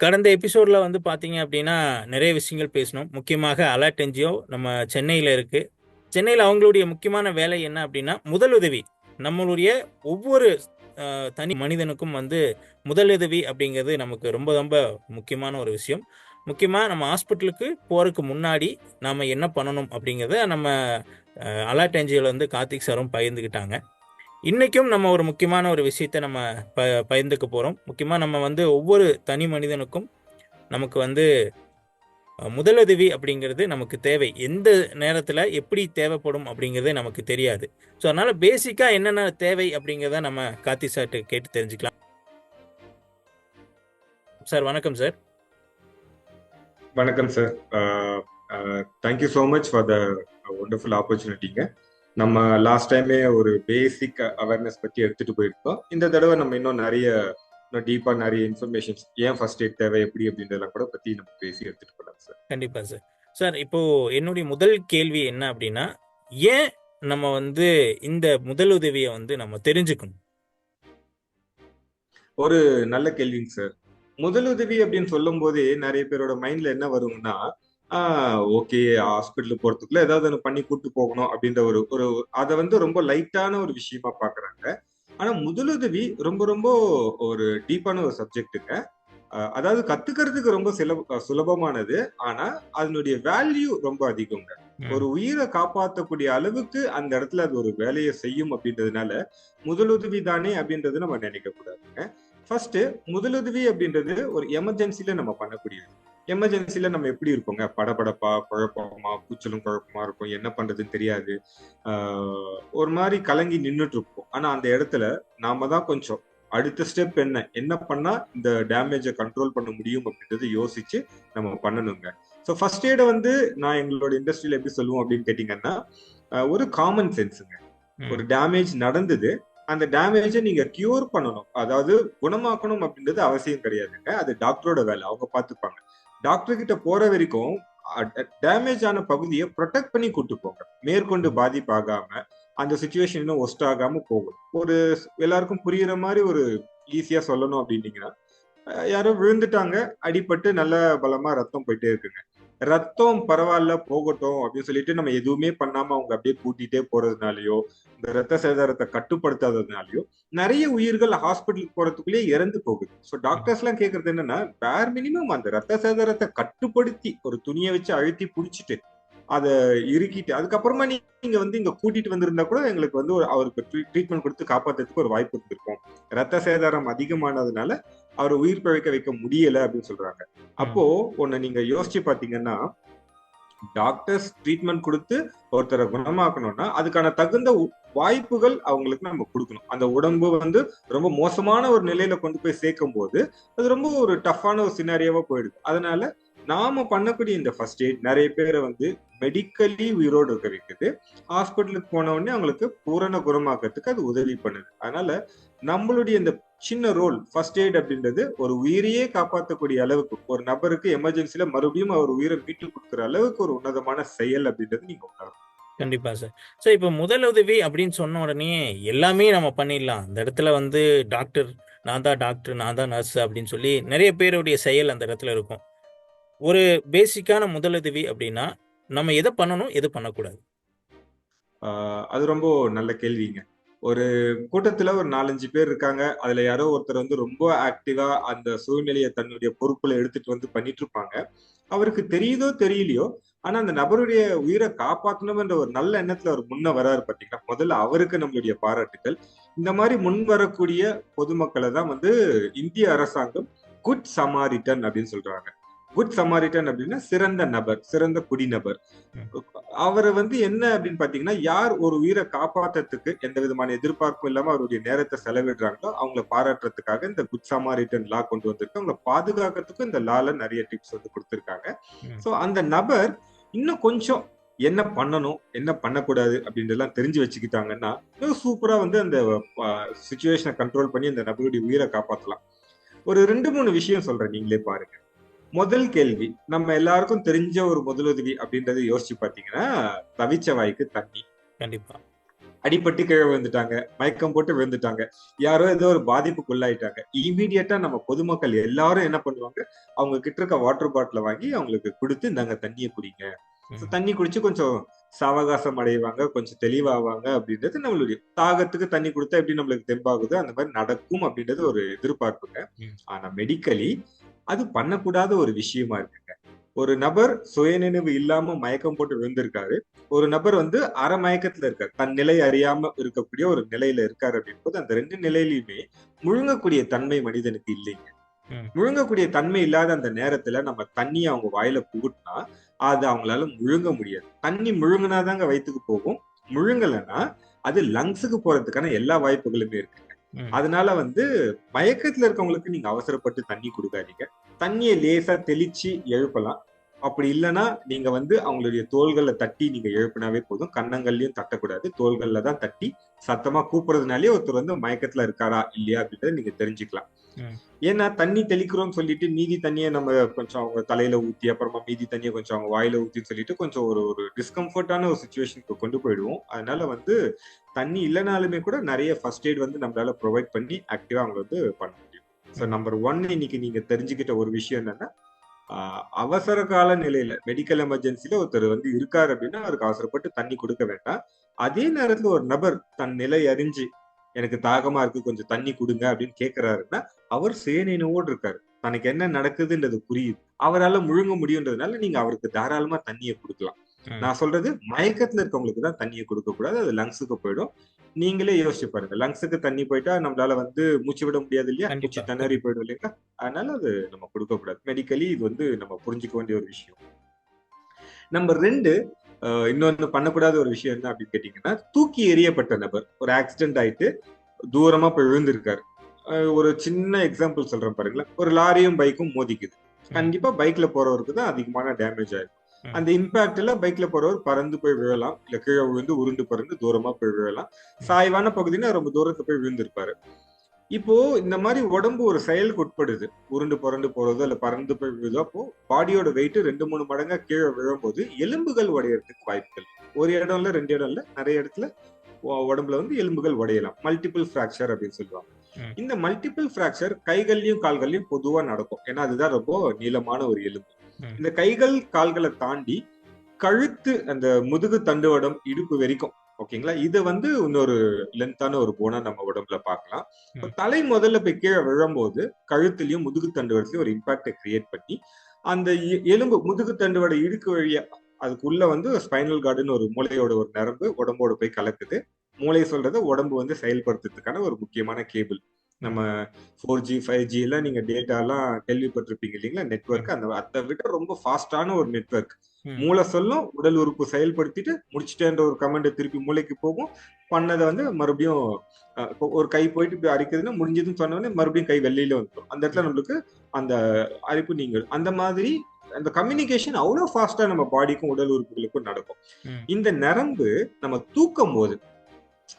கடந்த எபிசோடில் வந்து பார்த்தீங்க அப்படின்னா நிறைய விஷயங்கள் பேசணும் முக்கியமாக அலர்ட் என்ஜிஓ நம்ம சென்னையில் இருக்குது சென்னையில் அவங்களுடைய முக்கியமான வேலை என்ன அப்படின்னா முதலுதவி. நம்மளுடைய ஒவ்வொரு தனி மனிதனுக்கும் வந்து முதலுதவி அப்படிங்கிறது நமக்கு ரொம்ப ரொம்ப முக்கியமான ஒரு விஷயம். முக்கியமாக நம்ம ஹாஸ்பிட்டலுக்கு போகிறதுக்கு முன்னாடி நாம் என்ன பண்ணணும் அப்படிங்கிறத நம்ம அலர்ட் என்ஜிஓவில் வந்து கார்த்திக் சாரும் பகிர்ந்துக்கிட்டாங்க இன்றைக்கும் நம்ம ஒரு முக்கியமான ஒரு விஷயத்தை நம்ம ப பகிர்ந்துக்க போகிறோம் முக்கியமாக நம்ம வந்து ஒவ்வொரு தனி மனிதனுக்கும் நமக்கு வந்து முதலுதவி அப்படிங்கிறது நமக்கு தேவை. எந்த நேரத்தில் எப்படி தேவைப்படும் அப்படிங்கிறதே நமக்கு தெரியாது. ஸோ அதனால் பேசிக்காக என்னென்ன தேவை அப்படிங்கிறத நம்ம கார்த்தி சார்ட்டு கேட்டு தெரிஞ்சுக்கலாம். சார் வணக்கம் சார் வணக்கம் sir thank you so much for the wonderful ஆப்பர்ச்சுனிட்டிங்க நம்ம லாஸ்ட் டைமே ஒரு பேசிக் அவேர்னஸ் பற்றி எடுத்துட்டு போயிருக்கோம். இந்த தடவை நம்ம இன்னும் நிறைய இன்னும் டீப்பாக நிறைய இன்ஃபர்மேஷன்ஸ் ஏன் ஃபர்ஸ்ட் எய்ட் தேவை எப்படி அப்படின்றதெல்லாம் கூட பற்றி நம்ம பேசி எடுத்துட்டு போகலாம் சார் கண்டிப்பாக சார் சார் இப்போ என்னுடைய முதல் கேள்வி என்ன அப்படின்னா ஏன் நம்ம வந்து இந்த முதலுதவியை வந்து நம்ம தெரிஞ்சுக்கணும்? ஒரு நல்ல கேள்விங்க சார் முதலுதவி அப்படின்னு சொல்லும் போதே நிறைய பேரோட மைண்ட்ல என்ன வரும்னா ஓகே ஹாஸ்பிட்டலுக்கு போறதுக்குள்ள ஏதாவது ஒன்று பண்ணி கூட்டு போகணும் அப்படின்ற ஒரு ஒரு அதை வந்து ரொம்ப லைட்டான ஒரு விஷயமா பாக்குறாங்க. ஆனா முதலுதவி ரொம்ப ரொம்ப ஒரு டீப்பான ஒரு சப்ஜெக்ட்டுங்க அஹ் அதாவது கத்துக்கிறதுக்கு ரொம்ப சுலப சுலபமானது. ஆனா அதனுடைய வேல்யூ ரொம்ப அதிகங்க. ஒரு உயிரை காப்பாற்றக்கூடிய அளவுக்கு அந்த இடத்துல அது ஒரு வேலையை செய்யும் அப்படின்றதுனால முதலுதவி தானே அப்படின்றது நம்ம நினைக்க கூடாதுங்க ஃபர்ஸ்ட் முதலுதவி அப்படின்றது ஒரு எமர்ஜென்சில நம்ம பண்ணக்கூடியது. எமர்ஜென்சில நம்ம எப்படி இருப்போங்க படபடப்பா குழப்பமா கூச்சலும் குழப்பமா இருக்கும். என்ன பண்றதுன்னு தெரியாது. ஆஹ் ஒரு மாதிரி கலங்கி நின்றுட்டு இருப்போம் ஆனா அந்த இடத்துல நாம தான் கொஞ்சம் அடுத்த ஸ்டெப் என்ன? என்ன பண்ணா இந்த டேமேஜை கண்ட்ரோல் பண்ண முடியும் அப்படின்றத யோசிச்சு நம்ம பண்ணணுங்க. ஸோ ஃபர்ஸ்ட் எய்டை வந்து நான் எங்களோட இண்டஸ்ட்ரியில எப்படி சொல்லுவோம் அப்படின்னு கேட்டீங்கன்னா ஒரு காமன் சென்ஸுங்க. ஒரு டேமேஜ் நடந்தது. அந்த டேமேஜை நீங்க கியூர் பண்ணணும். அதாவது குணமாக்கணும் அப்படின்றது அவசியம் கிடையாதுங்க. அது டாக்டரோட வேலை. அவங்க பார்த்துப்பாங்க. டாக்டர் கிட்ட போற வரைக்கும் டேமேஜ் ஆன பகுதியை ப்ரொடெக்ட் பண்ணி கூட்டு போங்க மேற்கொண்டு பாதிப்பாகாம அந்த சுச்சுவேஷன் இன்னும் ஒஸ்ட் ஆகாம போகும் ஒரு எல்லாருக்கும் புரியுற மாதிரி ஒரு ஈஸியா சொல்லணும் அப்படின்னீங்கன்னா அஹ் யாரோ விழுந்துட்டாங்க அடிபட்டு நல்ல பலமா ரத்தம் போயிட்டே இருக்குங்க. ரத்தம் பரவாயில்ல போகட்டும் அப்படின்னு சொல்லிட்டு நம்ம எதுவுமே பண்ணாம அவங்க அப்படியே கூட்டிட்டே போறதுனாலயோ இந்த ரத்த சேதாரத்தை கட்டுப்படுத்தாததுனாலயோ நிறைய உயிர்கள் ஹாஸ்பிட்டலுக்கு போறதுக்குள்ளேயே இறந்து போகுது. ஸோ டாக்டர்ஸ் எல்லாம் கேக்குறது என்னன்னா பேர் மினிமம் அந்த ரத்த சேதாரத்தை கட்டுப்படுத்தி ஒரு துணியை வச்சு அழுத்தி பிடிச்சிட்டு அதை இறுக்கிட்டு அதுக்கப்புறமா நீங்க வந்து இங்க கூட்டிட்டு வந்திருந்தா கூட எங்களுக்கு வந்து ஒரு அவருக்கு ட்ரீட்மெண்ட் கொடுத்து காப்பாத்துறதுக்கு ஒரு வாய்ப்பு இருந்திருக்கும் ரத்த சேதாரம் அதிகமானதுனால அவர் உயிர் பிழைக்க வைக்க முடியல அப்படின்னு சொல்றாங்க. அப்போ ஒன்னு நீங்க யோசிச்சு பாத்தீங்கன்னா டாக்டர்ஸ் ட்ரீட்மெண்ட் கொடுத்து ஒருத்தரை குணமாக்கணும்னா அதுக்கான தகுந்த வாய்ப்புகள் அவங்களுக்கு நம்ம கொடுக்கணும். அந்த உடம்பு வந்து ரொம்ப மோசமான ஒரு நிலையில கொண்டு போய் சேர்க்கும் போது அது ரொம்ப ஒரு டஃப்பான ஒரு சினாரியாவா போயிடுது. அதனால நாம பண்ணக்கூடிய இந்த ஃபர்ஸ்ட் எய்ட் நிறைய பேரை வந்து மெடிக்கலி உயிரோடு இருக்க வைக்குது. ஹாஸ்பிட்டலுக்கு போன உடனே அவங்களுக்கு பூரண குணமாக்கிறதுக்கு அது உதவி பண்ணுது. அதனால நம்மளுடைய இந்த சின்ன ரோல் ஃபர்ஸ்ட் எய்ட் அப்படின்றது ஒரு உயிரையே காப்பாற்றக்கூடிய அளவுக்கு ஒரு நபருக்கு எமர்ஜென்சில மறுபடியும் அவர் உயிரை மீட்டு கொடுக்குற அளவுக்கு ஒரு உன்னதமான செயல் அப்படின்றது நீங்க உணரும் கண்டிப்பா சார் சார் இப்போ முதலுதவி அப்படின்னு சொன்ன உடனே எல்லாமே நம்ம பண்ணிடலாம். அந்த இடத்துல வந்து டாக்டர் நான் தான் டாக்டர் நான் தான் நர்ஸ் அப்படின்னு சொல்லி நிறைய பேருடைய செயல் அந்த இடத்துல இருக்கும். ஒரு பேசிக்கான முதலுதவி அப்படின்னா நம்ம எதை பண்ணணும் எது பண்ணக்கூடாது? அது ரொம்ப நல்ல கேள்விங்க. ஒரு கூட்டத்துல ஒரு நாலஞ்சு பேர் இருக்காங்க. அதுல யாரோ ஒருத்தர் வந்து ரொம்ப ஆக்டிவா அந்த சூழ்நிலையை தன்னுடைய பொறுப்புல எடுத்துட்டு வந்து பண்ணிட்டு இருப்பாங்க அவருக்கு தெரியுதோ தெரியலையோ ஆனா அந்த நபருடைய உயிரை காப்பாற்றணும்ன்ற ஒரு நல்ல எண்ணத்துல அவர் முன்ன வராரு பாத்தீங்கன்னா முதல்ல அவருக்கு நம்மளுடைய பாராட்டுகள் இந்த மாதிரி முன் வரக்கூடிய பொதுமக்களை தான் வந்து இந்திய அரசாங்கம் குட் சமாரிட்டன் அப்படின்னு சொல்றாங்க. குட் சமாரிட்டன் அப்படின்னா சிறந்த நபர் சிறந்த குடிநபர். அவரை வந்து என்ன அப்படின்னு பாத்தீங்கன்னா யார் ஒரு உயிரை காப்பாத்துறதுக்கு எந்த விதமான எதிர்பார்ப்பும் இல்லாம அவருடைய நேரத்தை செலவிடுறாங்களோ அவங்கள பாராட்டுறதுக்காக இந்த குட் சமாரிட்டன் லா கொண்டு வந்திருக்கு. அவங்கள பாதுகாக்கிறதுக்கும் இந்த லால நிறைய டிப்ஸ் வந்து கொடுத்திருக்காங்க. சோ அந்த நபர் இன்னும் கொஞ்சம் என்ன பண்ணணும் என்ன பண்ணக்கூடாது அப்படின்றதெல்லாம் தெரிஞ்சு வச்சுக்கிட்டாங்கன்னா சூப்பரா வந்து அந்த சுச்சுவேஷனை கண்ட்ரோல் பண்ணி அந்த நபருடைய உயிரை காப்பாத்தலாம் ஒரு ரெண்டு மூணு விஷயம் சொல்றேன் நீங்களே பாருங்க. முதல் கேள்வி நம்ம எல்லாருக்கும் தெரிஞ்ச ஒரு முதலுதவி அப்படின்றத யோசிச்சு பாத்தீங்கன்னா தவிச்ச வாய்க்கு தண்ணி. கண்டிப்பா. அடிபட்டு கீழே விழுந்துட்டாங்க மயக்கம் போட்டு விழுந்துட்டாங்க யாரோ ஏதோ ஒரு பாதிப்புக்குள்ளாயிட்டாங்க. இமீடியட்டா நம்ம பொதுமக்கள் எல்லாரும் என்ன பண்ணுவாங்க? அவங்க கிட்ட இருக்க வாட்டர் பாட்டில வாங்கி அவங்களுக்கு கொடுத்து இந்தாங்க தண்ணியை குடிங்க. தண்ணி குடிச்சு கொஞ்சம் சாவகாசம் அடைவாங்க கொஞ்சம் தெளிவாவாங்க அப்படின்றது நம்மளுடைய தாகத்துக்கு தண்ணி கொடுத்தா எப்படி நம்மளுக்கு தெம்பாகுதோ? அந்த மாதிரி நடக்கும் அப்படின்றது ஒரு எதிர்பார்ப்புங்க. ஆனா மெடிக்கலி அது பண்ணக்கூடாத ஒரு விஷயமா இருக்குங்க. ஒரு நபர் சுயநினைவு இல்லாம மயக்கம் போட்டு விழுந்திருக்காரு. ஒரு நபர் வந்து அரை மயக்கத்துல இருக்காரு. தன் நிலை அறியாம இருக்கக்கூடிய ஒரு நிலையில இருக்காரு அப்படின்போது அந்த ரெண்டு நிலையிலுமே முழுங்கக்கூடிய தன்மை மனிதனுக்கு இல்லைங்க. முழுங்கக்கூடிய தன்மை இல்லாத அந்த நேரத்துல நம்ம தண்ணியை அவங்க வாயில புகுட்டினா அது அவங்களால முழுங்க முடியாது. தண்ணி முழுங்கினாதாங்க வயித்துக்கு போகும். முழுங்கலைன்னா அது லங்ஸுக்கு போறதுக்கான எல்லா வாய்ப்புகளுமே இருக்குங்க. அதனால வந்து மயக்கத்துல இருக்கவங்களுக்கு நீங்க அவசரப்பட்டு தண்ணி கொடுக்காதீங்க. தண்ணியை லேசா தெளிச்சு எழுப்பலாம். அப்படி இல்லைன்னா நீங்க வந்து அவங்களுடைய தோள்களை தட்டி நீங்க எழுப்பினாவே போதும். கன்னங்கள்லயும் தட்டக்கூடாது. தோள்கள்ல தான் தட்டி சத்தமா கூப்பிடுறதுனாலே ஒருத்தர் வந்து மயக்கத்துல இருக்காரா இல்லையா அப்படின்றத நீங்க தெரிஞ்சுக்கலாம். ஏன்னா தண்ணி தெளிக்கிறோம்னு சொல்லிட்டு மீதி தண்ணியை நம்ம கொஞ்சம் அவங்க தலையில ஊத்தி அப்புறமா மீதி தண்ணியை கொஞ்சம் அவங்க வாயில ஊத்தின்னு சொல்லிட்டு கொஞ்சம் ஒரு ஒரு டிஸ்கம்ஃபர்டான ஒரு சுச்சுவேஷனுக்கு கொண்டு போயிடுவோம். அதனால வந்து தண்ணி இல்லைனாலுமே கூட நிறைய ஃபர்ஸ்ட் எய்ட் வந்து நம்மளால ப்ரொவைட் பண்ணி ஆக்டிவா அவங்க வந்து பண்ண முடியும். ஸோ நம்பர் ஒன் இன்னைக்கு நீங்க தெரிஞ்சுக்கிட்ட ஒரு விஷயம் என்னன்னா அவசர கால நிலையில மெடிக்கல் எமர்ஜென்சில ஒருத்தர் வந்து இருக்காரு அப்படின்னா அவருக்கு அவசரப்பட்டு தண்ணி கொடுக்க வேண்டாம். அதே நேரத்துல ஒரு நபர் தன் நிலை அறிஞ்சு எனக்கு தாகமா இருக்கு கொஞ்சம் தண்ணி கொடுங்க அப்படின்னு கேக்குறாருன்னா அவர் சுயநினைவோடு இருக்காரு. தனக்கு என்ன நடக்குதுன்றது புரியுது. அவரால முழுங்க முடியுன்றதுனால நீங்க அவருக்கு தாராளமா தண்ணியை கொடுக்கலாம். நான் சொல்றது மயக்கத்துல இருக்கவங்களுக்கு தான் தண்ணியை கொடுக்க கூடாது அது லங்ஸுக்கு போயிடும். நீங்களே யோசிச்சு பாருங்க லங்ஸுக்கு தண்ணி போயிட்டா நம்மளால வந்து மூச்சு விட முடியாது இல்லையா. மூச்சு திணறி போயிடும் இல்லைங்களா? அதனால அது நம்ம கொடுக்க கூடாது. மெடிக்கலி இது வந்து நம்ம புரிஞ்சுக்க வேண்டிய ஒரு விஷயம். நம்பர் ரெண்டு இன்னொன்னு பண்ணக்கூடாத ஒரு விஷயம் என்ன அப்படின்னு கேட்டீங்கன்னா தூக்கி எறியப்பட்ட நபர் ஒரு ஆக்சிடென்ட் ஆயிட்டு தூரமா போய் விழுந்திருக்காரு. ஒரு சின்ன எக்ஸாம்பிள் சொல்றேன் பாருங்களேன். ஒரு லாரியும் பைக்கும் மோதிக்குது. கண்டிப்பா பைக்ல போறவருக்கு தான் அதிகமான டேமேஜ் ஆயிருக்கும். அந்த இம்பாக்ட்ல பைக்ல போறவர் பறந்து போய் விழலாம். இல்ல கீழே விழுந்து உருண்டு பறந்து தூரமா போய் விழலாம். சாய்வான பகுதினா ரொம்ப தூரத்துல போய் விழுந்திருப்பாரு. இப்போ இந்த மாதிரி உடம்பு ஒரு செயலுக்கு உட்படுது. உருண்டு புரண்டு போறதோ இல்ல பறந்து போய் விழுதோ அப்போ பாடியோட வெயிட் ரெண்டு மூணு மடங்கா கீழே விழும்போது எலும்புகள் உடையறதுக்கு வாய்ப்புகள். ஒரு இடம் இல்ல ரெண்டு இடம் இல்ல நிறைய இடத்துல உடம்புல வந்து எலும்புகள் உடையலாம். மல்டிபிள் ஃபிராக்சர் அப்படின்னு சொல்லுவாங்க. இந்த மல்டிபிள் ஃபிராக்சர் கைகள்லயும் கால்கள்லயும் பொதுவா நடக்கும். ஏன்னா அதுதான் ரொம்ப நீளமான ஒரு எலும்பு. இந்த கைகள் கால்களை தாண்டி கழுத்து அந்த முதுகு தண்டுவடம் இடுப்பு வரைக்கும் ஓகேங்களா? இதை வந்து இன்னொரு லென்த்தான ஒரு போனா நம்ம உடம்புல பார்க்கலாம். தலை முதல்ல போய் கீழே விழும்போது கழுத்துலயும் முதுகு தண்டுவடத்துலயும் ஒரு இம்பாக்டை கிரியேட் பண்ணி அந்த எலும்பு முதுகு தண்டுவட இடுக்கு வழியா அதுக்குள்ள வந்து ஸ்பைனல் கார்டுன்னு ஒரு மூளையோட ஒரு நரம்பு உடம்போட போய் கலக்குது. மூளை சொல்றத உடம்பு வந்து செயல்படுத்துறதுக்கான ஒரு முக்கியமான கேபிள் நம்ம ஃபோர் ஜி ஃபைவ் ஜி எல்லாம் நீங்க டேட்டா எல்லாம் கேள்விப்பட்டிருப்பீங்க இல்லைங்களா? நெட்வொர்க் அந்த அதை விட ரொம்ப ஃபாஸ்டான ஒரு நெட்வொர்க் ம். மூளை சொல்லும் உடல் உறுப்பு செயல்படுத்திட்டு முடிச்சிட்டேன்ற ஒரு கமெண்ட் திருப்பி மூளைக்கு போகும். பண்ணதை வந்து மறுபடியும் ஒரு கை போயிட்டு இப்படி அரிக்குதுன்னா முடிஞ்சதுன்னு சொன்ன உடனே மறுபடியும் கை வெளியில வந்துடும். அந்த இடத்துல நம்மளுக்கு அந்த அரிப்பு நீங்கள் அந்த மாதிரி அந்த கம்யூனிகேஷன் அவ்வளவு ஃபாஸ்டா நம்ம பாடிக்கும் உடல் உறுப்புகளுக்கும் நடக்கும். இந்த நரம்பு நம்ம தூக்கும் போது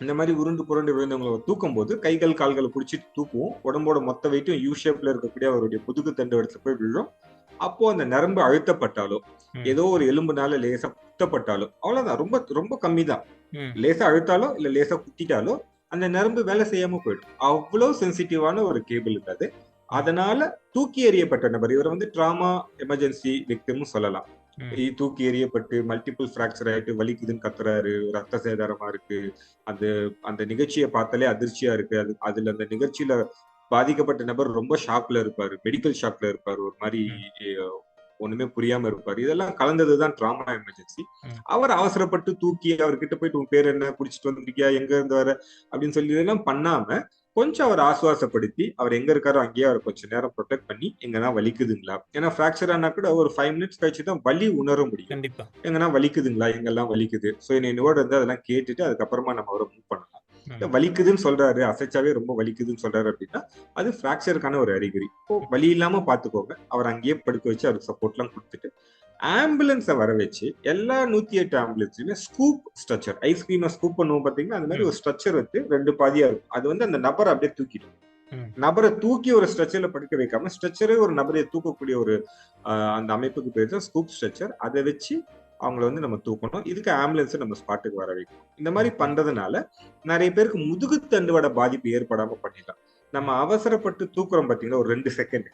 இந்த மாதிரி உருண்டு புரண்டு விழுந்தவங்களை தூக்கும் போது கைகள் கால்களை பிடிச்சிட்டு தூக்குவோம். உடம்போட மொத்த வெயிட்டும் யூ ஷேப்ல இருக்கக்கூடிய அவருடைய முதுகு தண்டு இடத்துல போய் விழும். அப்போ அந்த நரம்பு அழுத்தப்பட்டாலோ. ஏதோ ஒரு எலும்புனால லேசா குத்தப்பட்டாலோ அவ்வளவுதான். ரொம்ப ரொம்ப கம்மி தான். லேசா அழுத்தாலோ இல்ல லேசா குத்திட்டாலோ அந்த நரம்பு வேலை செய்யாம போயிடும். அவ்வளவு சென்சிட்டிவான ஒரு கேபிள் அது. அதனால தூக்கி எறியப்பட்ட நபர் இவரை வந்து ட்ராமா எமர்ஜென்சி விக்டிம்னு சொல்லலாம். தூக்கி எறியப்பட்டு மல்டிபிள் ஃபிராக்சர் ஆயிட்டு வலிக்குதுன்னு கத்துறாரு. ரத்த சேதாரமா இருக்கு. அது அந்த நிகழ்ச்சியை பார்த்தாலே அதிர்ச்சியா இருக்கு. அது அதுல அந்த நிகழ்ச்சியில பாதிக்கப்பட்ட நபர் ரொம்ப ஷாக்ல இருப்பாரு. மெடிக்கல் ஷாக்ல இருப்பாரு. ஒரு மாதிரி ஒண்ணுமே புரியாம இருப்பாரு. இதெல்லாம் கலந்ததுதான் ட்ராமா எமர்ஜென்சி. அவர் அவசரப்பட்டு தூக்கி அவர்கிட்ட போயிட்டு உன் பேர் என்ன? குடிச்சிட்டு வந்திருக்கியா? எங்க இருந்து வர? அப்படின்னு சொல்லி இதெல்லாம் பண்ணாம கொஞ்சம் அவர் ஆசுவாசப்படுத்தி அவர் எங்க இருக்காரோ அங்கேயே அவர் கொஞ்ச நேரம் ப்ரொடெக்ட் பண்ணி எங்கன்னா வலிக்குதுங்களா? ஏன்னா ஃபிராக்சர் ஆனா கூட ஒரு ஃபைவ் மினிட்ஸ் கழிச்சு தான் வலி உணர முடியும். கண்டிப்பா. எங்கன்னா வலிக்குதுங்களா? எங்கெல்லாம் வலிக்குது? ஸோ என்னோட வந்து அதெல்லாம் கேட்டுட்டு அதுக்கப்புறமா நம்ம அவரை மூவ் பண்ணலாம். வலிக்குதுன்னு சொல்றாரு அசைச்சாவே ரொம்ப வலிக்குதுன்னு சொல்றாரு அப்படின்னா அது ஃபிராக்சருக்கான ஒரு அறிகுறி. வலி இல்லாம பாத்துக்கோங்க அவர் அங்கேயே படுக்க வச்சு அவருக்கு சப்போர்ட் எல்லாம் கொடுத்துட்டு ஆம்புலன்ஸை வர வச்சு எல்லா நூத்தி எட்டு ஆம்புலன்ஸ்லயுமே ஸ்கூப் ஸ்ட்ரக்சர். ஐஸ்கிரீமை ஸ்கூப் பண்ணுவோம் பாத்தீங்கன்னா அந்த மாதிரி ஒரு ஸ்ட்ரக்சர் வச்சு ரெண்டு பாதியா இருக்கும். அது வந்து அந்த நபரை அப்படியே தூக்கிடும். நபரை தூக்கி ஒரு ஸ்ட்ரக்சர்ல படுக்க வைக்காம ஸ்ட்ரக்சரே ஒரு நபரை தூக்கக்கூடிய ஒரு அந்த அமைப்புக்கு பேர் தான் ஸ்கூப் ஸ்ட்ரக்சர். அதை வச்சு அவங்கள வந்து நம்ம தூக்கணும். இதுக்கு ஆம்புலன்ஸை நம்ம ஸ்பாட்டுக்கு வர வைக்கணும். இந்த மாதிரி பண்றதுனால நிறைய பேருக்கு முதுகு தண்டுவட பாதிப்பு ஏற்படாம பண்ணிடலாம். நம்ம அவசரப்பட்டு தூக்குறோம் பாத்தீங்கன்னா ஒரு ரெண்டு செகண்ட்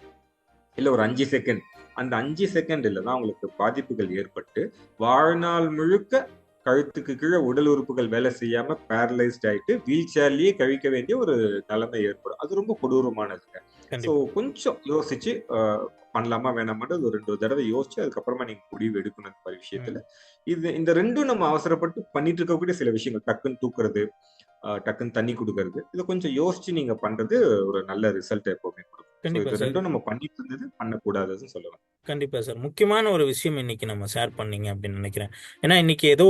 இல்ல ஒரு அஞ்சு செகண்ட் அந்த அஞ்சு செகண்ட்ல தான் அவங்களுக்கு பாதிப்புகள் ஏற்பட்டு வாழ்நாள் முழுக்க கழுத்துக்கு கீழே உடல் உறுப்புகள் வேலை செய்யாம பேரலைஸ்ட் ஆயிட்டு வீல் சேர்லயே கழிக்க வேண்டிய ஒரு நிலைமை ஏற்படும். அது ரொம்ப கொடூரமானதுங்க. ஸோ கொஞ்சம் யோசிச்சு பண்ணலாமா வேணாமான்றது ஒரு ரெண்டு தடவை யோசிச்சு அதுக்கப்புறமா நீங்க முடிவு எடுக்கணும் இந்த மாதிரி விஷயத்துல. இது இந்த ரெண்டும் நம்ம அவசரப்பட்டு பண்ணிட்டு இருக்கக்கூடிய சில விஷயங்கள் டக்குன்னு தூக்குறது டக்குன்னு தண்ணி கொடுக்கறது. இதை கொஞ்சம் யோசிச்சு நீங்க பண்றது ஒரு நல்ல ரிசல்ட் எப்பவுமே கொடுக்கும். கண்டிப்பா ரெண்டும் நம்ம பண்ணிட்டு இருந்தது பண்ணக்கூடாதுன்னு சொல்லுவேன் கண்டிப்பா சார். முக்கியமான ஒரு விஷயம் இன்னைக்கு நம்ம ஷேர் பண்ணீங்க அப்படின்னு நினைக்கிறேன். ஏன்னா இன்னைக்கு ஏதோ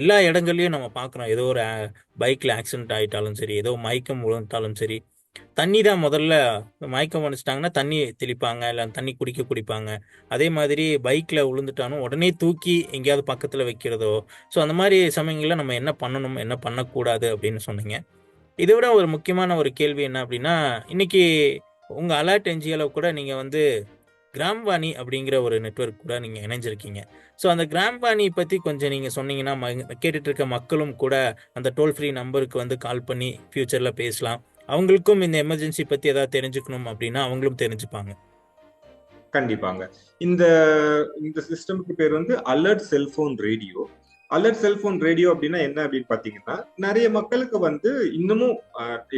எல்லா இடங்கள்லயும் நம்ம பார்க்குறோம் ஏதோ ஒரு பைக்ல ஆக்சிடென்ட் ஆயிட்டாலும் சரி ஏதோ மயக்கம் விழுந்தாலும் சரி தண்ணி தான் முதல்ல மயக்கம் வந்துச்சிட்டாங்கன்னா தண்ணி தெளிப்பாங்க இல்லை தண்ணி குடிக்க குடிப்பாங்க. அதே மாதிரி பைக்கில் விழுந்துட்டாலும் உடனே தூக்கி எங்கேயாவது பக்கத்தில் வைக்கிறதோ ஸோ அந்த மாதிரி சமயங்களில் நம்ம என்ன பண்ணணும் என்ன பண்ணக்கூடாது அப்படின்னு சொன்னீங்க. இதை விட ஒரு முக்கியமான ஒரு கேள்வி என்ன அப்படின்னா இன்னைக்கு உங்கள் அலர்ட் என்ஜிஓவில் கூட நீங்கள் வந்து கிராம்வாணி அப்படிங்கிற ஒரு நெட்வொர்க் கூட நீங்கள் இணைஞ்சிருக்கீங்க. ஸோ அந்த கிராம்வாணி பற்றி கொஞ்சம் நீங்கள் சொன்னீங்கன்னா ம- கேட்டுட்டு இருக்க மக்களும் கூட அந்த டோல் ஃப்ரீ நம்பருக்கு வந்து கால் பண்ணி ஃப்யூச்சரில் பேசலாம். அவங்களுக்கும் இந்த எமர்ஜென்சி பத்தி ஏதாவது தெரிஞ்சுக்கணும் அப்படின்னா அவங்களும் தெரிஞ்சுப்பாங்க. கண்டிப்பாங்க. இந்த இந்த சிஸ்டமுக்கு பேர் வந்து alert cellphone radio alert cellphone radio அப்படின்னா என்ன அப்படின்னு பாத்தீங்கன்னா நிறைய மக்களுக்கு வந்து இன்னமும்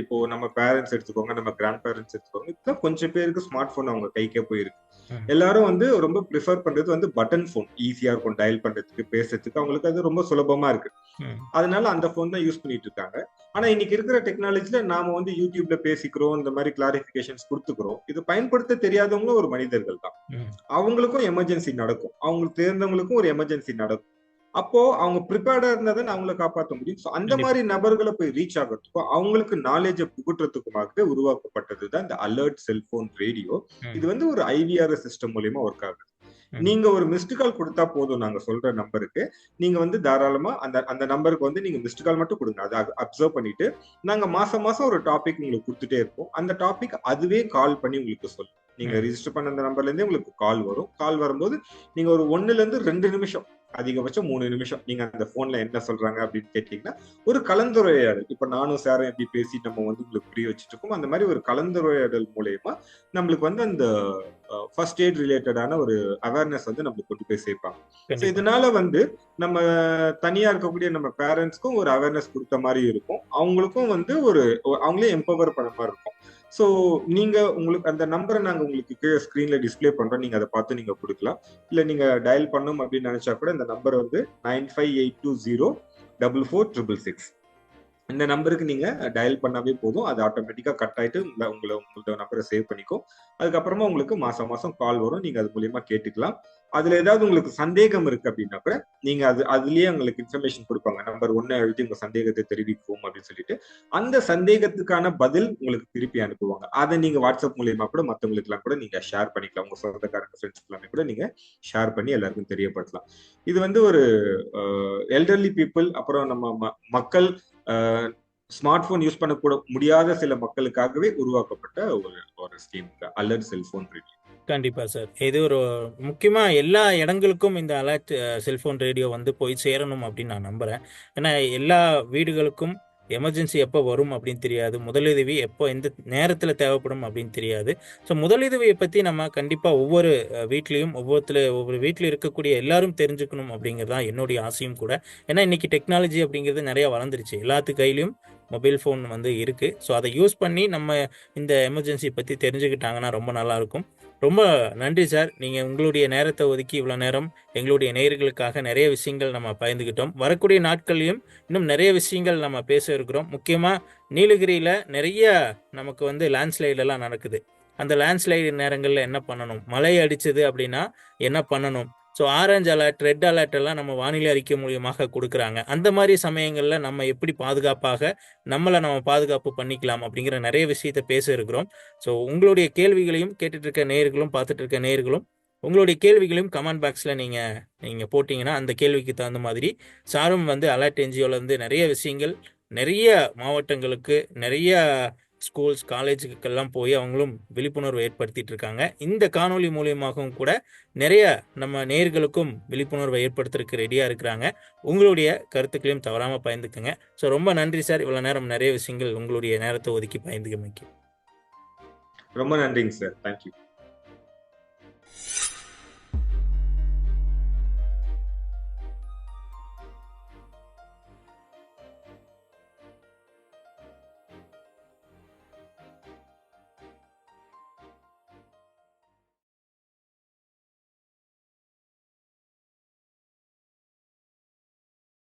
இப்போ நம்ம பேரண்ட்ஸ் எடுத்துக்கோங்க நம்ம கிராண்ட் பேரண்ட்ஸ் எடுத்துக்கோங்க இப்பதான் கொஞ்சம் பேருக்கு ஸ்மார்ட் போன் அவங்க கைக்கே போயிருக்கு. எல்லாரும் வந்து ரொம்ப ப்ரிஃபர் பண்றது வந்து பட்டன் போன் ஈஸியா இருக்கும் டயல் பண்றதுக்கு பேசுறதுக்கு அவங்களுக்கு அது ரொம்ப சுலபமா இருக்கு. அதனால அந்த ஃபோன் தான் யூஸ் பண்ணிட்டு இருக்காங்க. ஆனா இன்னைக்கு இருக்கிற டெக்னாலஜில நாம வந்து யூடியூப்ல பேசிக்கிறோம் இந்த மாதிரி கிளாரிபிகேஷன்ஸ் கொடுத்துக்கிறோம். இது பயன்படுத்த தெரியாதவங்களும் ஒரு மனிதர்கள் தான். அவங்களுக்கும் எமர்ஜென்சி நடக்கும். அவங்களுக்கு தெரிந்தவங்களுக்கும் ஒரு எமர்ஜென்சி நடக்கும். அப்போ அவங்க ப்ரிப்பேர்டா இருந்தா தான் அவங்கள காப்பாற்ற முடியும் ஸோ அந்த. மாதிரி நபர்களை போய் ரீச் ஆகிறதுக்கும் அவங்களுக்கு நாலேஜை புகுட்டுறதுக்குமாகவே உருவாக்கப்பட்டது தான் இந்த அலர்ட் செல்போன் ரேடியோ. இது வந்து ஒரு ஐவிஆர்எஸ் சிஸ்டம் மூலியமா ஒர்க் ஆகுது. நீங்க ஒரு மிஸ்டு கால் கொடுத்தா போதும் நாங்க சொல்ற நம்பருக்கு நீங்க வந்து தாராளமா அந்த அந்த நம்பருக்கு வந்து நீங்க மிஸ்டு கால் மட்டும் கொடுங்க அதை அப்சர்வ் பண்ணிட்டு நாங்க மாசம் மாசம் ஒரு டாபிக் உங்களுக்கு கொடுத்துட்டே இருப்போம் அந்த டாபிக் அதுவே கால் பண்ணி உங்களுக்கு சொல்லும் நீங்க. ரிஜிஸ்டர் பண்ண அந்த நம்பர்ல இருந்தே உங்களுக்கு கால் வரும் கால் வரும்போது நீங்க ஒரு ஒண்ணுல இருந்து ரெண்டு நிமிஷம் அதிகபட்சம் மூணு நிமிஷம். நீங்க அந்த போன்ல என்ன சொல்றாங்க அப்படின்னு கேட்டீங்கன்னா ஒரு கலந்துரையாடல். இப்ப நானும் சாரும் எப்படி பேசி நம்ம வந்து உங்களுக்கு புரிய வச்சுட்டு இருக்கோம். அந்த மாதிரி ஒரு கலந்துரையாடல் மூலயமா நம்மளுக்கு வந்து அந்த ஃபர்ஸ்ட் எய்ட் ரிலேட்டடான ஒரு அவேர்னஸ் வந்து நம்மளுக்கு கொண்டு போய் சேர்ப்பாங்க. இதனால வந்து நம்ம தனியா இருக்கக்கூடிய நம்ம பேரண்ட்ஸ்க்கும் ஒரு அவேர்னஸ் கொடுத்த மாதிரி இருக்கும். அவங்களுக்கும் வந்து ஒரு ஒரு- அவங்களே எம்பவர் பண்ண மாதிரி இருக்கும். ஸோ நீங்க உங்களுக்கு அந்த நம்பரை நாங்க உங்களுக்கு கீழே ஸ்கிரீன்ல டிஸ்பிளே பண்றோம். நீங்க அதை பார்த்து நீங்க கொடுக்கலாம். இல்ல நீங்க டயல் பண்ணும் அப்படின்னு நினைச்சா கூட இந்த நம்பர் வந்து nine five eight two zero double four triple six இந்த நம்பருக்கு நீங்க டயல் பண்ணாவே போதும். அது ஆட்டோமேட்டிக்கா கட் ஆயிட்டு உங்களை உங்களை உங்களோட நம்பரை சேவ் பண்ணிக்கும். அதுக்கப்புறமா உங்களுக்கு மாசம் மாசம் கால் வரும். நீங்க அது மூலியமா கேட்டுக்கலாம். அதுல ஏதாவது உங்களுக்கு சந்தேகம் இருக்கு அப்படின்னா கூட நீங்க அது அதுலயே உங்களுக்கு இன்ஃபர்மேஷன் கொடுப்பாங்க. நம்பர் ஒன்னு எழுதி உங்க சந்தேகத்தை தெரிவிக்கும் அப்படின்னு சொல்லிட்டு அந்த சந்தேகத்துக்கான பதில் உங்களுக்கு திருப்பி அனுப்புவாங்க. அதை நீங்க வாட்ஸ்அப் மூலியமா கூட மத்தவங்களுக்கு எல்லாம் கூட நீங்க ஷேர் பண்ணிக்கலாம். உங்க சொந்தக்காரங்க ஃப்ரெண்ட்ஸ் எல்லாமே கூட நீங்க ஷேர் பண்ணி எல்லாருக்கும் தெரியப்படுத்தலாம். இது வந்து ஒரு எல்டர்லி பீப்புள் அப்புறம் நம்ம ம- மக்கள் ஸ்மார்ட் போன் யூஸ் பண்ணக்கூட முடியாத சில மக்களுக்காகவே உருவாக்கப்பட்ட ஒரு ஒரு ஸ்கீம் அலர்ட் செல்போன் ரேடியோ கண்டிப்பா சார் இது ஒரு முக்கியமா எல்லா இடங்களுக்கும் இந்த அலர்ட் செல்போன் ரேடியோ வந்து போய் சேரணும் அப்படின்னு நான் நம்புறேன். ஏன்னா எல்லா வீடுகளுக்கும் எமர்ஜென்சி எப்போ வரும் அப்படின்னு தெரியாது. முதலுதவி எப்போ எந்த நேரத்தில் தேவைப்படும் அப்படின்னு தெரியாது. ஸோ முதலுதவியை பற்றி நம்ம கண்டிப்பாக ஒவ்வொரு வீட்லேயும் ஒவ்வொருத்தில் ஒவ்வொரு வீட்டில் இருக்கக்கூடிய எல்லாரும் தெரிஞ்சுக்கணும் அப்படிங்கிறது தான் என்னுடைய ஆசையும் கூட. ஏன்னா இன்னைக்கு டெக்னாலஜி அப்படிங்கிறது நிறையா வளர்ந்துருச்சு. எல்லாத்து கையிலையும் மொபைல் ஃபோன் வந்து இருக்குது ஸோ அதை யூஸ் பண்ணி நம்ம இந்த எமர்ஜென்சி பற்றி தெரிஞ்சுக்கிட்டாங்கன்னா ரொம்ப நல்லாயிருக்கும். ரொம்ப நன்றி சார். நீங்கள் உங்களுடைய நேரத்தை ஒதுக்கி இவ்வளோ நேரம் எங்களுடைய நேயர்களுக்காக நிறைய விஷயங்கள் நம்ம பயந்துக்கிட்டோம் வரக்கூடிய நாட்களையும் இன்னும் நிறைய விஷயங்கள் நம்ம பேச இருக்கிறோம். முக்கியமாக நீலகிரியில் நிறைய நமக்கு வந்து லேண்ட்ஸ்லைடெல்லாம் நடக்குது. அந்த லேண்ட்ஸ்லைடு நேரங்களில் என்ன பண்ணணும்? மழை அடிச்சது அப்படின்னா என்ன பண்ணணும்? So orange alert red alert எல்லாம் நம்ம வானிலை அறிக்கை மூலியமாக கொடுக்குறாங்க. அந்த மாதிரி சமயங்களில் நம்ம எப்படி பாதுகாப்பாக நம்மளை நம்ம பாதுகாப்பு பண்ணிக்கலாம் அப்படிங்கிற நிறைய விஷயத்த பேச இருக்கிறோம். ஸோ உங்களுடைய கேள்விகளையும் கேட்டுட்டு இருக்க நேர்களும் பார்த்துட்டு இருக்க நேர்களும் உங்களுடைய கேள்விகளையும் கமெண்ட் பாக்ஸில் நீங்கள் நீங்கள் போட்டிங்கன்னா அந்த கேள்விக்கு தகுந்த மாதிரி சாரும் வந்து அலர்ட் என்ஜிஓலேருந்து நிறைய விஷயங்கள் நிறைய மாவட்டங்களுக்கு நிறைய ஸ்கூல்ஸ் காலேஜுக்கெல்லாம் போய் அவங்களும் விழிப்புணர்வு ஏற்படுத்திட்டு இருக்காங்க. இந்த காணொளி மூலியமாகவும் கூட நிறைய நம்ம நேர்களுக்கும் விழிப்புணர்வை ஏற்படுத்துறதுக்கு ரெடியாக இருக்கிறாங்க. உங்களுடைய கருத்துக்களையும் தவறாமல் பயந்துக்குங்க. ஸோ ரொம்ப நன்றி சார் இவ்வளோ நேரம் நிறைய விஷயங்கள் உங்களுடைய நேரத்தை ஒதுக்கி பயந்துக்க ரொம்ப நன்றிங்க சார் தேங்க்யூ